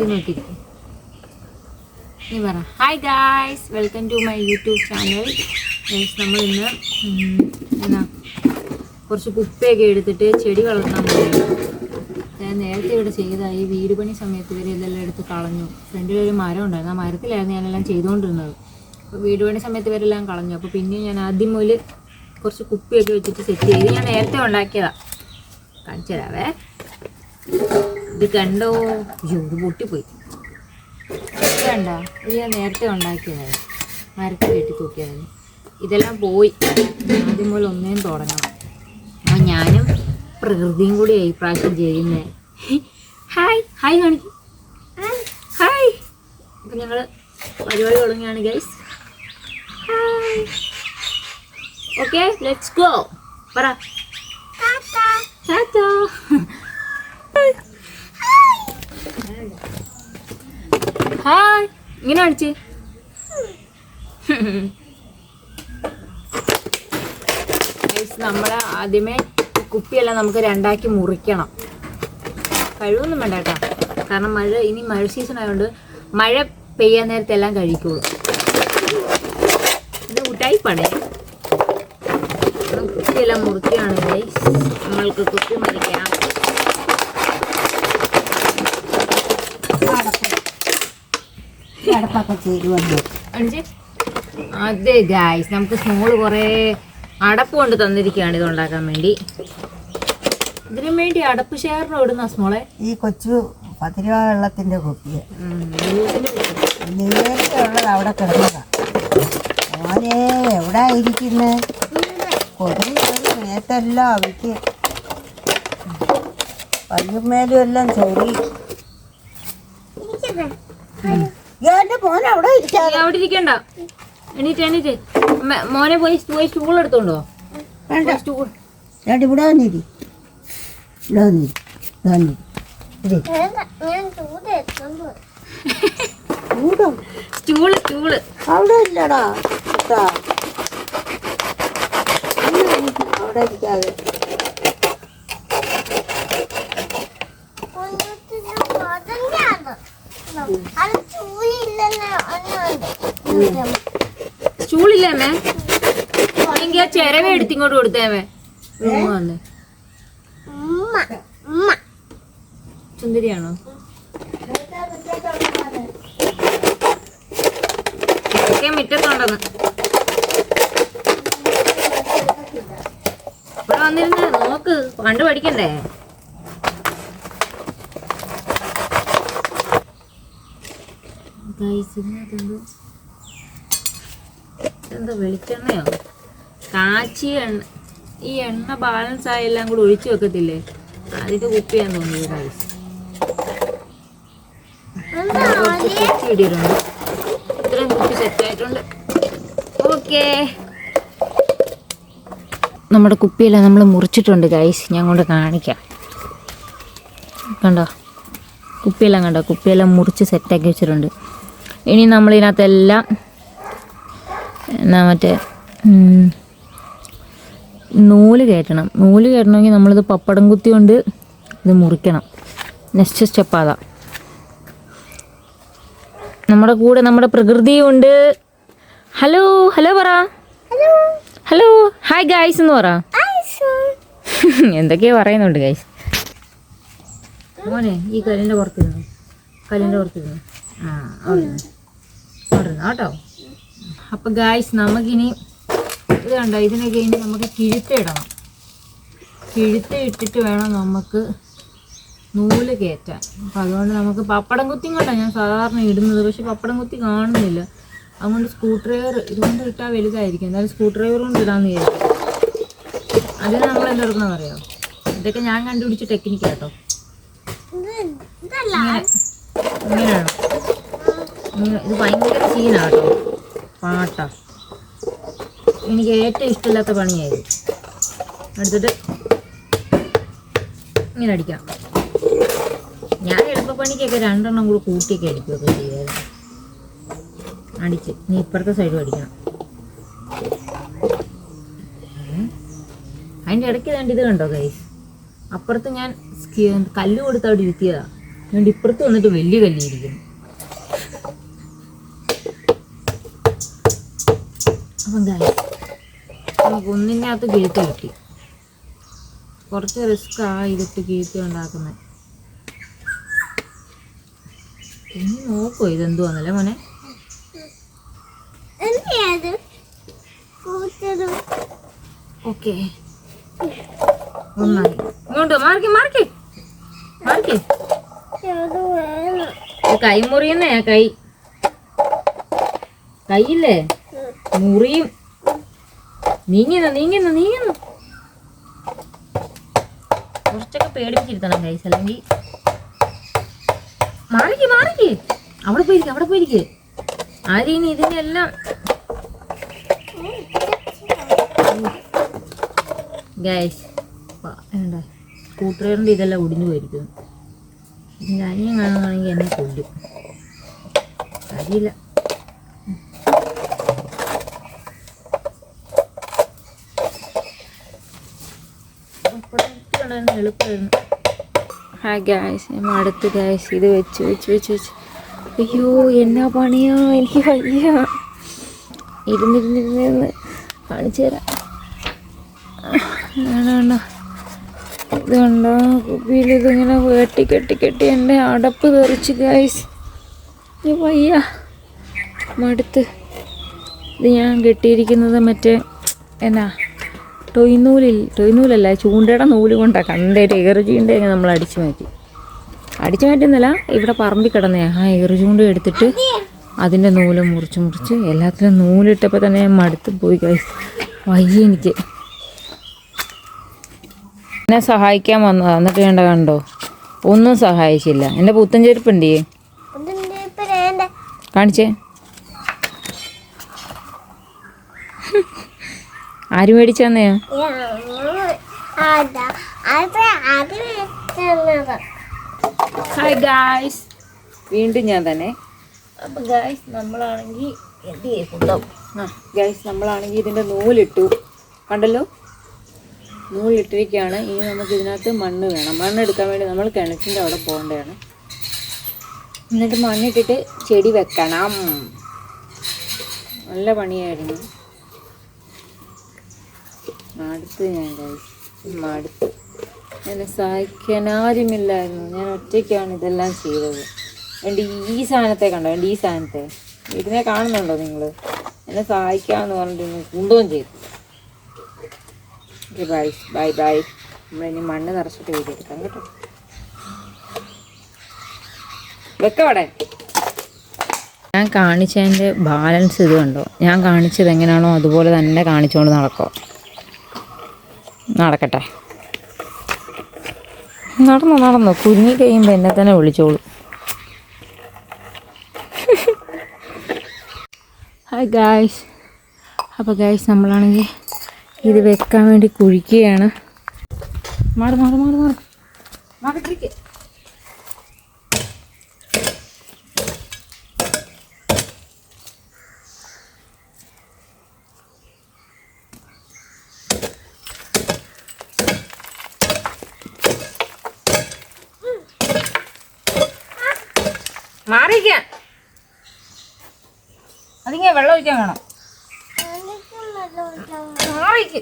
ആദ്യം നോക്കിയിരിക്കും നീ പറ. Hi guys welcome to my YouTube channel നമ്മൾ ഇന്ന് എന്നാ കുറച്ച് കുപ്പയൊക്കെ എടുത്തിട്ട് ചെടി വളർത്താൻ പോകുന്നു ഞാൻ നേരത്തെ ഇവിടെ ചെയ്തായി വീട് പണി സമയത്ത് ഇവർ ഇതെല്ലാം എടുത്ത് കളഞ്ഞു. ഫ്രണ്ടിലൊരു മരം ഉണ്ടായിരുന്നു. ആ മരത്തിലായിരുന്നു ഞാനെല്ലാം ചെയ്തുകൊണ്ടിരുന്നത്. അപ്പോൾ വീട് പണി സമയത്ത് ഇവരെല്ലാം കളഞ്ഞു. അപ്പോൾ പിന്നെ ഞാൻ ആദ്യം മുതൽ കുറച്ച് കുപ്പിയൊക്കെ വെച്ചിട്ട് സെറ്റ് ചെയ്ത് ഞാൻ നേരത്തെ ഉണ്ടാക്കിയതാണ് കാണിച്ചു തരാവേ. ഇത് കണ്ടോ? അയ്യോ ഇത് പൊട്ടിപ്പോയി. കണ്ടോ ഇത് ഞാൻ നേരത്തെ ഉണ്ടാക്കിയതായിരുന്നു. മരത്തിൽ കെട്ടി തൂക്കിയതായിരുന്നു. ഇതെല്ലാം പോയി. ആദ്യം പോലെ ഒന്നേം തുടങ്ങണം. അപ്പം ഞാനും പ്രകൃതിയും കൂടി ഈ പ്രാവശ്യം ചെയ്യുന്നത് ഹായ്. ഹായ് കാണിക്കും ഹായ്. അപ്പം ഞങ്ങൾ പരിപാടി തുടങ്ങുകയാണ് guys hi. Okay let's go പറ. ടാറ്റാ. ഹായ് ഇങ്ങനെ കാണിച്ചേ. നമ്മൾ ആദ്യമേ കുപ്പിയെല്ലാം നമുക്ക് രണ്ടാക്കി മുറിക്കണം. കഴിവൊന്നും വേണ്ട കേട്ടോ. കാരണം മഴ ഇനി മഴ സീസൺ ആയതുകൊണ്ട് മഴ പെയ്യാൻ നേരത്തെ എല്ലാം കഴിക്കുള്ളൂ ഇത് ഉട്ടായിപ്പാണേ കുപ്പിയെല്ലാം മുറിക്കുകയാണെങ്കിൽ. നമ്മൾക്ക് കുപ്പി മറിക്കാം. അടപ്പൊക്കെ ചെയ്ത് വന്നു. അതെ ഗായ്സ് നമുക്ക് സ്മോൾ കുറേ അടപ്പ് കൊണ്ട് തന്നിരിക്കുകയാണ് ഇത് ഉണ്ടാക്കാൻ വേണ്ടി. ഇതിനു വേണ്ടി അടപ്പ് ഷെയറിന് ഇടുന്ന സ്മോളെ ഈ കൊച്ചു പത്ത് രൂപ വെള്ളത്തിന്റെ ജ്യൂസിന്റെ കുപ്പി. നേരത്തെ ഉള്ളത് അവിടെ കിടന്നതാ. മോനെ എവിടെ ഇരിക്കുന്നെ? കൊതുക് നേരത്തെല്ലാം അവയ്ക്ക് പയ്യന്മേലും എല്ലാം ചൊറി. എന്റെ മോൻ അവിടെ ഇരിക്കാതെ അവിടെ ഇരിക്കണ്ട. എണീറ്റ് എണീറ്റ്. മോനെ പോയി പോയി സ്റ്റൂൾ എടുത്തോണ്ടോ? വേണ്ട. സ്റ്റൂൾ ചേട്ടി ഇവിടെ വന്നിരി. ഇവിടെ വന്നിരി. ഇവിടെ വന്നിരി. സ്റ്റൂൾ സ്റ്റൂൾ അവിടെ ഇല്ലടാ. അവിടെ ഇരിക്കാതെ സ്റ്റൂളില്ലേ അമ്മേ അല്ലെങ്കിൽ ആ ചെരവ എടുത്ത് ഇങ്ങോട്ട് കൊടുത്തേമേ? വന്നേ. സുന്ദരിയാണോ? ഒക്കെ മുറ്റത്തുണ്ടെന്ന്. ഇവിടെ വന്നിരുന്ന് നോക്ക് പണ്ട് പഠിക്കണ്ടേ? ഗൈസിനെ ഇതിനകത്തെന്തോ എന്താ വെളിച്ചെണ്ണയോ? കാച്ചി എണ്ണ ഈ എണ്ണ ബാലൻസ് ആയി എല്ലാം കൂടി ഒഴിച്ചു വെക്കത്തില്ലേ? അതിന്റെ കുപ്പിയാന്ന് തോന്നിയത് റൈസ് കുപ്പി ഇടിയിട്ടുണ്ട്. ഇത്രയും കുപ്പി സെറ്റ് ആയിട്ടുണ്ട്. ഓക്കേ. നമ്മുടെ കുപ്പിയെല്ലാം നമ്മൾ മുറിച്ചിട്ടുണ്ട് ഗൈസ് ഞാൻ കൊണ്ട് കാണിക്കാം. കണ്ടോ? കുപ്പിയെല്ലാം കണ്ടോ? കുപ്പിയെല്ലാം മുറിച്ച് സെറ്റാക്കി വെച്ചിട്ടുണ്ട്. ഇനി നമ്മളിതിനകത്തെല്ലാം എന്നാ മറ്റേ നൂൽ കയറ്റണം. നൂൽ കയറ്റണമെങ്കിൽ നമ്മളിത് പപ്പടം കുത്തി കൊണ്ട് ഇത് മുറിക്കണം. നെക്സ്റ്റ് സ്റ്റെപ്പ് അതാ നമ്മുടെ കൂടെ നമ്മുടെ പ്രകൃതിയുണ്ട് ഹലോ ഹലോ പറ. ഹലോ. ഹായ് ഗായ്സ് എന്ന് പറ. എന്തൊക്കെയോ പറയുന്നുണ്ട് ഗായ്സ്. മോനെ ഈ കല്ലിന്റെ പുറത്തിരുന്നു കല്ലിന്റെ പുറത്തിരുന്നു ആ അവിടെ. അവിടെ കേട്ടോ. അപ്പം ഗായ്സ് നമുക്കിനി ഇത് കണ്ടോ? ഇതിനൊക്കെ ഇനി നമുക്ക് കിഴുത്ത ഇടണം. കിഴുത്ത ഇട്ടിട്ട് വേണം നമുക്ക് നൂൽ കയറ്റാൻ. അപ്പം അതുകൊണ്ട് നമുക്ക് പപ്പടം കുത്തിയും കൊണ്ടാണ് ഞാൻ സാധാരണ ഇടുന്നത്. പക്ഷെ പപ്പടം കുത്തി കാണുന്നില്ല. അതുകൊണ്ട് സ്ക്രൂ ഡ്രൈവർ ഇതുകൊണ്ട് ഇട്ടാൽ വലുതായിരിക്കും. എന്നാലും സ്ക്രൂ ഡ്രൈവർ കൊണ്ട് ഇടാന്ന് വിചാരിക്കും. അതിന് നമ്മൾ എന്തെടുക്കണം അറിയോ? ഇതൊക്കെ ഞാൻ കണ്ടുപിടിച്ച ടെക്നിക്ക് കേട്ടോ. ഇങ്ങനെ ഇങ്ങനെയാണ് ഇങ്ങനെ- ഇത് ഭയങ്കര സീനാട്ടോ പാട്ടാ. എനിക്ക് ഏറ്റവും ഇഷ്ടമില്ലാത്ത പണിയായിരുന്നു എടുത്തിട്ട് ഇങ്ങനെ അടിക്കാം. ഞാൻ എളുപ്പപ്പണിക്കൊക്കെ രണ്ടെണ്ണം കൂടെ കൂട്ടിയൊക്കെ അടിക്കുകയൊക്കെ ചെയ്യുമായിരുന്നു അടിച്ച്. നീ ഇപ്പുറത്തെ സൈഡും അടിക്കണം. അതിന്റെ ഇടയ്ക്ക് വേണ്ടി ഇത് കണ്ടോ ഗൈസ് അപ്പുറത്ത് ഞാൻ കല്ല് കൊടുത്ത് അവിടെ ഇരുത്തിയതാണ് അതുകൊണ്ട് ഇപ്പുറത്ത് വന്നിട്ട് വലിയ കല്ലിയിരിക്കുന്നു അപ്പം guys, നമുക്ക് ഒന്നിനകത്ത് കിഴുത്ത് കിട്ടി. കുറച്ച് റിസ്ക് ആ ഇതിട്ട് കിഴുത്ത് ഉണ്ടാക്കുന്നത് ഇനി നോക്കുമോ ഇതെന്തുവാന്നല്ലേ മോനെ? ഓക്കെ. ഒന്നായി. ഇങ്ങോട്ട് മാർക്കി മാർക്കി മാർക്കി കൈ മുറിയുന്നേ കൈ. കൈയില്ലേ? മുറിയും നീങ്ങുന്നു നീങ്ങുന്നു നീങ്ങുന്നു കുറച്ചൊക്കെ പേടിപ്പിച്ചിരുത്തണം കൈസ് അല്ലെങ്കിൽ മാറിക്ക് മാറിക്ക്. അവിടെ പോയിരിക്കും അവിടെ പോയിരിക്ക്. ആരെയും ഇതിന്റെ എല്ലാം ഗൈസ് എന്താ? സ്കൂട്ടറിന്റെ ഇതെല്ലാം ഒടിഞ്ഞു പോയിരിക്കുന്നു. ഇതിന്റെ അനിയൻ കാണുകയാണെങ്കിൽ എന്നെ കൊല്ലും. അറിയില്ല എളുപ്പമായിരുന്നു ഹാ ഗ്യാസ് ഞാൻ ഗ്യാസ് ഇത് വെച്ച് വെച്ച് വെച്ച് വെച്ച്. അയ്യോ എന്നാ പണിയാ? എനിക്ക് വയ്യ. ഇരുന്നിരുന്നിരുന്ന് കാണിച്ചു തരാം. വേണ്ട ഇത് കുപ്പിയിൽ ഇതിങ്ങനെ വെട്ടി കെട്ടി കെട്ടി എന്റെ അടപ്പ് തെറിച്ച് ഗ്യാസ് വയ്യ. മടുത്ത്. ഇത് ഞാൻ കെട്ടിയിരിക്കുന്നത് മറ്റേ എന്നാ? ടൊയ്നൂലിൽ ടൊയ്നൂലല്ല ചൂണ്ടയുടെ നൂൽ കൊണ്ടാണ് കണ്ടേറ്റ് ഏറുചൂണ്ട നമ്മൾ അടിച്ചു മാറ്റി. അടിച്ചു മാറ്റുന്നില്ല ഇവിടെ പറമ്പിൽ കിടന്നേ ആ ഏറുചൂണ്ട എടുത്തിട്ട് അതിന്റെ നൂൽ മുറിച്ച് മുറിച്ച് എല്ലാത്തിലും നൂലിട്ടപ്പോൾ തന്നെ മടുത്ത് പോയി വയ്യ എനിക്ക്. എന്നെ സഹായിക്കാൻ വന്നതാ. എന്നിട്ട് വേണ്ട കണ്ടോ? ഒന്നും സഹായിച്ചില്ല. എന്റെ പുത്തൻ ചെരുപ്പുണ്ടേ കാണിച്ചേ. ആര് മേടിച്ചു തന്നെയാ ഹായ് ഗായ്സ് വീണ്ടും ഞാൻ തന്നെ. അപ്പം ഗായ്സ് നമ്മളാണെങ്കിൽ എന്ത് ചെയ്യുന്നുണ്ടാവും ആ ഗായ്സ് നമ്മളാണെങ്കിൽ ഇതിന്റെ നൂലിട്ടു. കണ്ടല്ലോ? നൂലിട്ടിരിക്കുകയാണ് ഇനി നമുക്ക് ഇതിനകത്ത് മണ്ണ് വേണം. മണ്ണ് എടുക്കാൻ വേണ്ടി നമ്മൾ കിണറ്റിന്റെ അവിടെ പോകേണ്ടതാണ്. എന്നിട്ട് മണ്ണിട്ടിട്ട് ചെടി വെക്കണം. നല്ല പണിയായിരുന്നു. മടുത്ത് ഞാൻ മടുത്ത്. എന്നെ സഹായിക്കാൻ ആരുമില്ലായിരുന്നു. ഞാൻ ഒറ്റയ്ക്കാണ് ഇതെല്ലാം ചെയ്തത്. എന്റെ ഈ സാധനത്തെ കണ്ടോ? എന്റെ ഈ സാധനത്തെ. ഇതിനെ കാണുന്നുണ്ടോ നിങ്ങൾ എന്നെ സഹായിക്കാമെന്ന് പറഞ്ഞിട്ട് ഇന്ന് കൊണ്ടുപോകും ചെയ്തു. Okay bye. Bye bye. നമ്മളിനി മണ്ണ് നിറച്ചിട്ട് വീടെടുക്കാം കേട്ടോ. വെക്കവിടെ ഞാൻ കാണിച്ചതിന്റെ ബാലൻസ് ഇത് കണ്ടോ? ഞാൻ കാണിച്ചത് എങ്ങനെയാണോ അതുപോലെ തന്നെ കാണിച്ചുകൊണ്ട് നടക്കോ. നടക്കട്ടെ. നടന്നു നടന്നു. കുഞ്ഞി കഴിയുമ്പോൾ എന്നെ തന്നെ വിളിച്ചോളൂ. ഹായ് ഗായ്സ് അപ്പോൾ ഗായ്സ് നമ്മളാണെങ്കിൽ ഇത് വെക്കാൻ വേണ്ടി കുഴിക്കുകയാണ്. മാറി മാറി മാറി മാറി. മാറിട്ടിരിക്കുക ഒഴിക്കാൻ വേണം. മാറിക്ക്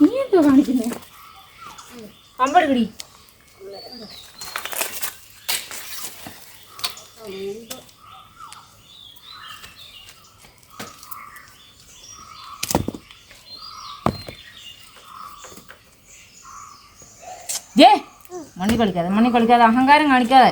നീ എന്തോ കാണിക്കുന്നേ? അമ്പട് മണ്ണി കളിക്കാതെ മണി കളിക്കാതെ അഹങ്കാരം കാണിക്കാതെ.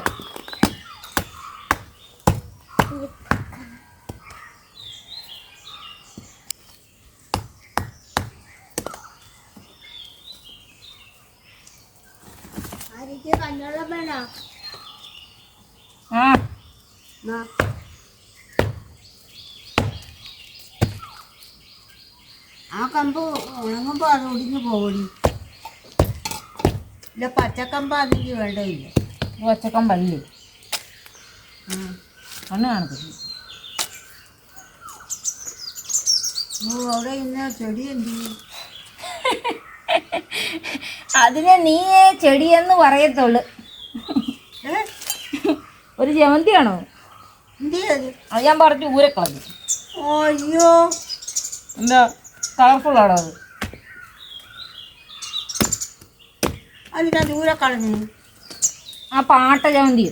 ആ. ആ കമ്പ് ഉണങ്ങുമ്പോൾ അത് ഒടിഞ്ഞു പോകടി ഇല്ല പച്ചക്കമ്പ് അതിന് വേണ്ടയില്ല ഒച്ചക്കമ്പല്ലേ കണ്ണ് കാണത്തില്ല. അവിടെ ഇന്ന ചെടി എന്ത് അതിനെ നീ ചെടിയെന്ന് പറയത്തുള്ളു. ഒരു ജമന്തിയാണോ? അത് ഞാൻ പറഞ്ഞു ഊരക്കളഞ്ഞു. കളഞ്ഞു അയ്യോ. എന്താ? കളർഫുൾ ആണോ അത്? അതിനാ ദൂരെ കളഞ്ഞു. ആ പാട്ട ജമന്തി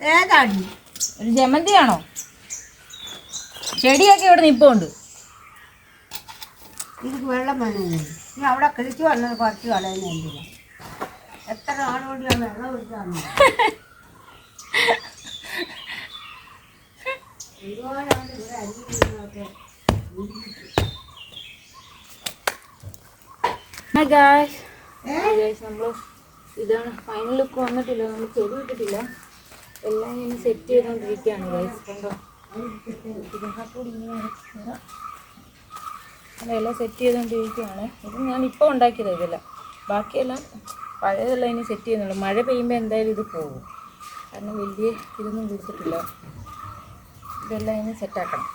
ഏതാടി? ഒരു ജമന്തിയാണോ? ചെടിയൊക്കെ ഇവിടെ നിപ്പുണ്ട്. എനിക്ക് വെള്ളം വന്നു നീ അവിടെ കിളിച്ചു വന്നത് കുറച്ച് കളയുന്ന എത്ര നാളുകൊണ്ട് ഞാൻ വെള്ളം ഒരുപാടാണ് ഇവിടെ. ഗായ്സ് ഏ? ഗായ്സ് നമ്മൾ ഇതാണ് ഫൈനൽ ലുക്ക് വന്നിട്ടില്ല. നമ്മൾ ചെടി ഇട്ടിട്ടില്ല. എല്ലാം ഇനി സെറ്റ് ചെയ്തുകൊണ്ടിരിക്കുകയാണ് ഗൈസ് കണ്ടോ. അതെല്ലാം സെറ്റ് ചെയ്തുകൊണ്ടിരിക്കുകയാണ് ഇത് ഞാൻ ഇപ്പോൾ ഉണ്ടാക്കിയത് ഇതെല്ലാം. ബാക്കിയെല്ലാം പഴയതെല്ലാം ഇനി സെറ്റ് ചെയ്യുന്നുള്ളൂ. മഴ പെയ്യുമ്പോൾ എന്തായാലും ഇത് പോകും. കാരണം വലിയ ഇതൊന്നും കൊടുത്തിട്ടില്ല ഇതെല്ലാം ഇനി സെറ്റാക്കണം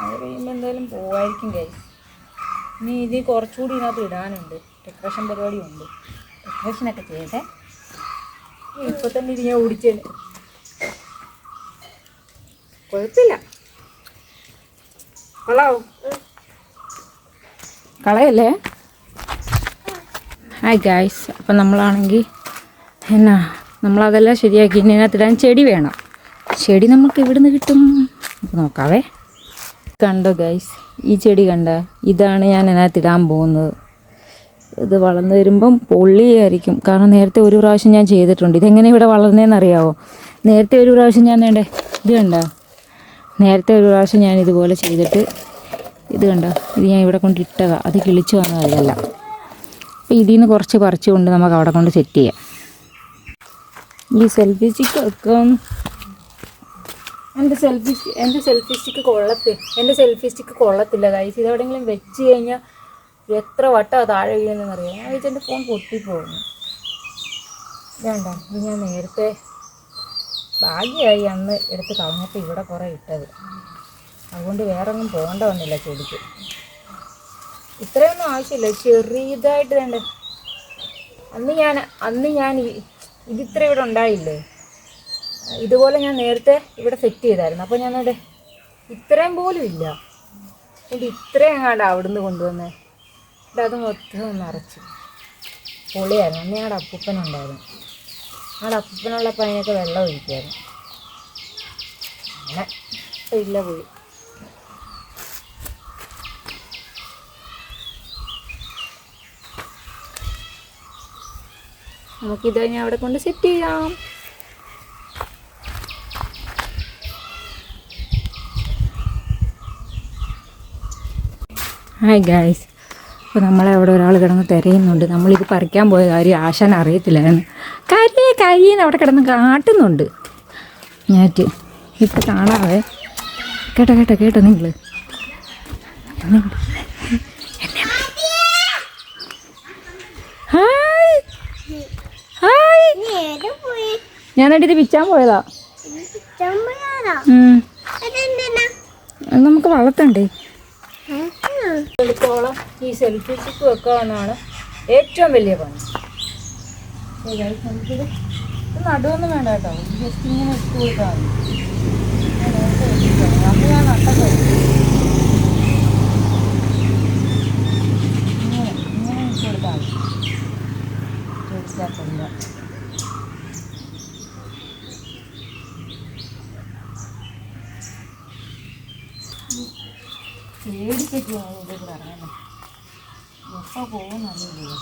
മഴ പെയ്യുമ്പോൾ എന്തായാലും പോവായിരിക്കും ഗൈസ് ഇനി ഇത് കുറച്ചുകൂടി ഇതിനകത്ത് ഇടാനുണ്ട്. ഡെക്കറേഷൻ പരിപാടിയുണ്ട്. ഡെക്കറേഷനൊക്കെ ചെയ്യട്ടെ. ഇപ്പൊ തന്നെ ഇത് ഞാൻ ഓടിച്ചേ കുഴപ്പമില്ല. കളാവും കളയല്ലേ? ഹായ് ഗായ്സ് അപ്പം നമ്മളാണെങ്കിൽ എന്നാ നമ്മളതെല്ലാം ശരിയാക്കി ഇനി ഇതിനകത്തിടാൻ ചെടി വേണം. ചെടി നമുക്ക് ഇവിടുന്ന് കിട്ടും? നോക്കാവേ. കണ്ടോ ഗൈസ് ഈ ചെടി കണ്ട? ഇതാണ് ഞാൻ അതിനകത്ത് ഇടാൻ പോകുന്നത്. ഇത് വളർന്നു വരുമ്പം പൊള്ളിയായിരിക്കും. കാരണം നേരത്തെ ഒരു പ്രാവശ്യം ഞാൻ ചെയ്തിട്ടുണ്ട്. ഇതെങ്ങനെ ഇവിടെ വളർന്നതെന്ന് അറിയാവോ? നേരത്തെ ഒരു പ്രാവശ്യം ഞാൻ വേണ്ടേ ഇത് കണ്ട? നേരത്തെ ഒരു പ്രാവശ്യം ഞാൻ ഇതുപോലെ ചെയ്തിട്ട് ഇത് കണ്ട? ഇത് ഞാൻ ഇവിടെ കൊണ്ട് ഇട്ടതാ. അത് കിളിച്ചു വന്നത് അതല്ല അപ്പോൾ ഇതിൽ നിന്ന് കുറച്ച് പറിച്ചുകൊണ്ട് നമുക്ക് അവിടെ കൊണ്ട് സെറ്റ് ചെയ്യാം. ഈ സെൽഫി സ്റ്റിക്ക് വെക്കാം എന്റെ സെൽഫി എന്റെ സെൽഫി സ്റ്റിക്ക് കൊള്ളത്തി എന്റെ സെൽഫി സ്റ്റിക്ക് കൊള്ളത്തില്ല ഗൈസ് ഇത് എവിടെയെങ്കിലും വെച്ച് കഴിഞ്ഞാൽ എത്ര വട്ടം താഴെ വീഴുന്നതെന്ന് അറിയാം ഞാൻ വെച്ച് എന്റെ ഫോൺ പൊട്ടിപ്പോകുന്നു വേണ്ട ഇത് ഞാൻ നേരത്തെ ഭാഗ്യമായി അന്ന് എടുത്ത് കളഞ്ഞപ്പോൾ ഇവിടെ കുറേ ഇട്ടത്. അതുകൊണ്ട് വേറെ ഒന്നും പോകേണ്ട വന്നില്ല ചെടിക്ക്. ഇത്രയൊന്നും ആവശ്യമില്ല. ചെറിയതായിട്ട് വേണ്ട. അന്ന് ഞാൻ അന്ന് ഞാൻ ഇതിത്ര ഇവിടെ ഉണ്ടായില്ലേ? ഇതുപോലെ ഞാൻ നേരത്തെ ഇവിടെ സെറ്റ് ചെയ്തായിരുന്നു. അപ്പോൾ ഞാൻ അവിടെ ഇത്രയും പോലും ഇല്ല. എന്നിട്ട് ഇത്രയും എങ്ങാണ്ട് അവിടുന്ന് കൊണ്ടുവന്ന്. എന്നിട്ട് അത് മൊത്തം ഒന്ന് അരച്ചു പൊളിയായിരുന്നു. അന്ന് ഞങ്ങളുടെ അപ്പൂപ്പനുണ്ടായിരുന്നു ഞങ്ങളുടെ അപ്പൂപ്പനുള്ളപ്പോൾ അതിനൊക്കെ വെള്ളം ഒഴിക്കുമായിരുന്നു അങ്ങനെ ഇല്ല പോയി. നമുക്കിത് ഞാൻ അവിടെ കൊണ്ട് സെറ്റ് ചെയ്യാം. ഹായ് ഗായ്സ് അപ്പോൾ നമ്മളെ അവിടെ ഒരാൾ കിടന്ന് തിരയുന്നുണ്ട്. നമ്മളിത് പറിക്കാൻ പോയ കാര്യം ആശാൻ അറിയത്തില്ലായിരുന്നു. കരിയെ കരിയെന്ന് അവിടെ കിടന്ന് കാട്ടുന്നുണ്ട്. ഞാറ്റ് ഇപ്പം കാണാവേ. കേട്ടോ കേട്ടോ കേട്ടോ നിങ്ങൾ ഹായ് ഹായ് ഞാനായിട്ട് ഇത് പിച്ചാൻ പോയതാ? നമുക്ക് വളർത്തണ്ടേ? എടുത്തോളം ഈ സെൽഫി സ്റ്റിക്ക് വെക്കാവുന്നതാണ് ഏറ്റവും വലിയ പണി. നമുക്കിത് നടുവൊന്നും വേണ്ട കേട്ടോ. ജസ്റ്റ് ഇങ്ങനെ ഇട്ട് കൊടുത്താൽ മതി. ഞാൻ നട്ടത് ഇങ്ങനെ ഇങ്ങനെ ഇട്ട് കൊടുത്താൽ മതി. ചെടിക്കകത്തുണ്ട് പേടിക്കൊക്കെയാണ് ഇത് കൂടെ ഇറങ്ങുന്നത് എപ്പോൾ പോകുന്നറിയില്ല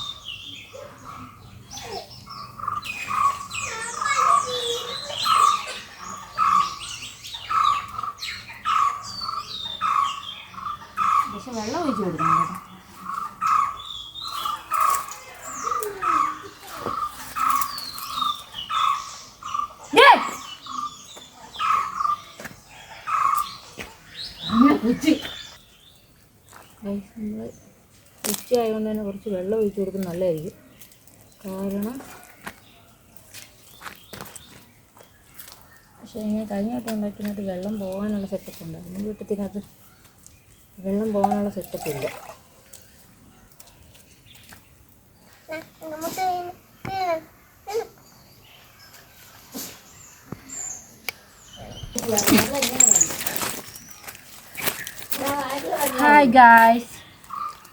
പക്ഷെ വെള്ളം ഒഴിച്ച് കൊടുക്കണം കേട്ടോ Yeah! ഉച്ചി നമ്മൾ ഉച്ച ആയതുകൊണ്ട് തന്നെ കുറച്ച് വെള്ളം ഒഴിച്ച് കൊടുക്കുന്നത് നല്ലതായിരിക്കും. കാരണം പക്ഷേ ഞാൻ കഴിഞ്ഞ വട്ടം ഉണ്ടാക്കിയതിനകത്ത് വെള്ളം പോകാനുള്ള സെറ്റപ്പ് ഉണ്ട്. അതിന് വീട്ടത്തിനകത്ത് വെള്ളം പോകാനുള്ള സെറ്റപ്പ് ഇല്ല. ഹായ് ഗായ്സ്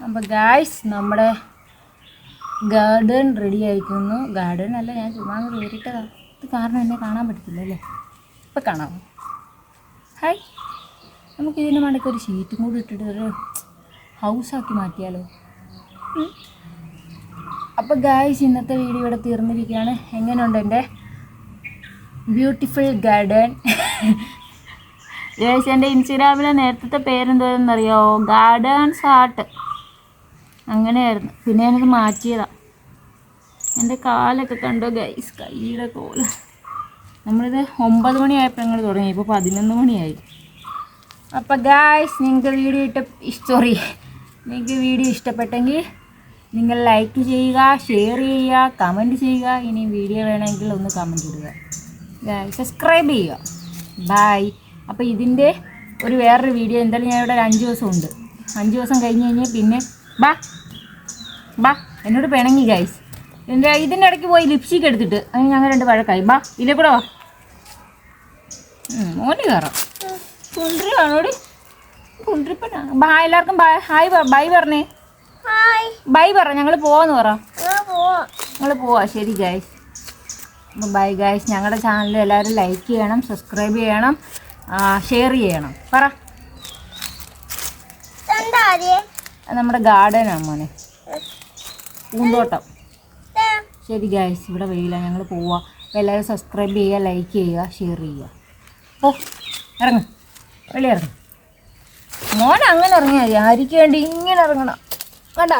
അപ്പോൾ ഗായ്സ് നമ്മുടെ ഗാർഡൻ റെഡി ആയിരിക്കുന്നു ഗാർഡൻ അല്ല ഞാൻ ചുമ്മാ കയറിയിട്ടതാ. ഇത് കാരണം എന്നെ കാണാൻ പറ്റത്തില്ല അല്ലേ? ഇപ്പം കാണാമോ ഹായ് നമുക്ക് ഇതിന്റെ മണ്ടയ്ക്ക് ഒരു ഷീറ്റും കൂടി ഇട്ടിട്ട് ഒരു ഹൗസാക്കി മാറ്റിയാലോ. അപ്പോൾ ഗായ്സ് ഇന്നത്തെ വീഡിയോ ഇവിടെ തീർന്നിരിക്കുകയാണ്. എങ്ങനെയുണ്ട് എന്റെ ബ്യൂട്ടിഫുൾ ഗാർഡൻ ഗായ്സ് എന്റെ ഇൻസ്റ്റഗ്രാമിലെ നേരത്തെ പേരെന്തോന്നറിയോ ഗാർഡൻസ് ആർട്ട് അങ്ങനെയായിരുന്നു. പിന്നെ ഞാനത് മാറ്റിയതാ. എന്റെ കാലൊക്കെ കണ്ടോ ഗൈസ് കൈയുടെ കോല. നമ്മളിത് ഒമ്പത് മണിയായപ്പോൾ ഞങ്ങൾ തുടങ്ങി. ഇപ്പോൾ പതിനൊന്ന് മണിയായി. അപ്പോൾ ഗായ്സ് നിങ്ങൾക്ക് വീഡിയോ ഇട്ട സോറി നിങ്ങൾക്ക് വീഡിയോ ഇഷ്ടപ്പെട്ടെങ്കിൽ നിങ്ങൾ ലൈക്ക് ചെയ്യുക ഷെയർ ചെയ്യുക കമന്റ് ചെയ്യുക. ഇനി വീഡിയോ വേണമെങ്കിൽ ഒന്ന് കമന്റ് ഇടുക. സബ്സ്ക്രൈബ് ചെയ്യുക. ബായ് അപ്പോൾ ഇതിന്റെ ഒരു വേറൊരു വീഡിയോ എന്തായാലും ഞാൻ ഇവിടെ ഒരു അഞ്ച് ദിവസം ഉണ്ട്. അഞ്ച് ദിവസം കഴിഞ്ഞ് കഴിഞ്ഞാൽ പിന്നെ ബാ. ബാ. എന്നോട് പിണങ്ങി ഗൈസ് എന്റെ ഇതിന്റെ ഇടയ്ക്ക് പോയി ലിപ്സ്റ്റിക് എടുത്തിട്ട്. അങ്ങനെ ഞങ്ങൾ രണ്ട് വഴക്കായി ബാ ഇതിലെ കൂടെ വാ. മോന് കയറാം കുണ്ട്രിയാണോടി? കുണ്ട്രിപ്പനാണ്? ബാ എല്ലാവർക്കും ഹായ് ബൈ പറഞ്ഞേ. ബൈ പറ ഞങ്ങൾ പോവാന്ന് പറ. ഞങ്ങൾ പോവാ. ശരി ഗൈസ് അപ്പം ബൈ ഗൈസ് ഞങ്ങളുടെ ചാനൽ എല്ലാവരും ലൈക്ക് ചെയ്യണം സബ്സ്ക്രൈബ് ചെയ്യണം ഷെയർ ചെയ്യണം. പറ. നമ്മുടെ ഗാർഡനാണ് മോനെ. പൂന്തോട്ടം. ശരി ഗായ്സ് ഇവിടെ വെയില. ഞങ്ങൾ പോവാം. എല്ലാവരും സബ്സ്ക്രൈബ് ചെയ്യുക ലൈക്ക് ചെയ്യുക ഷെയർ ചെയ്യുക. ഓ ഇറങ്ങ്. വെളി ഇറങ്ങ്. മോനെ അങ്ങനെ ഇറങ്ങിയാൽ മതി. വേണ്ടി ഇങ്ങനെ ഇറങ്ങണം. കണ്ട?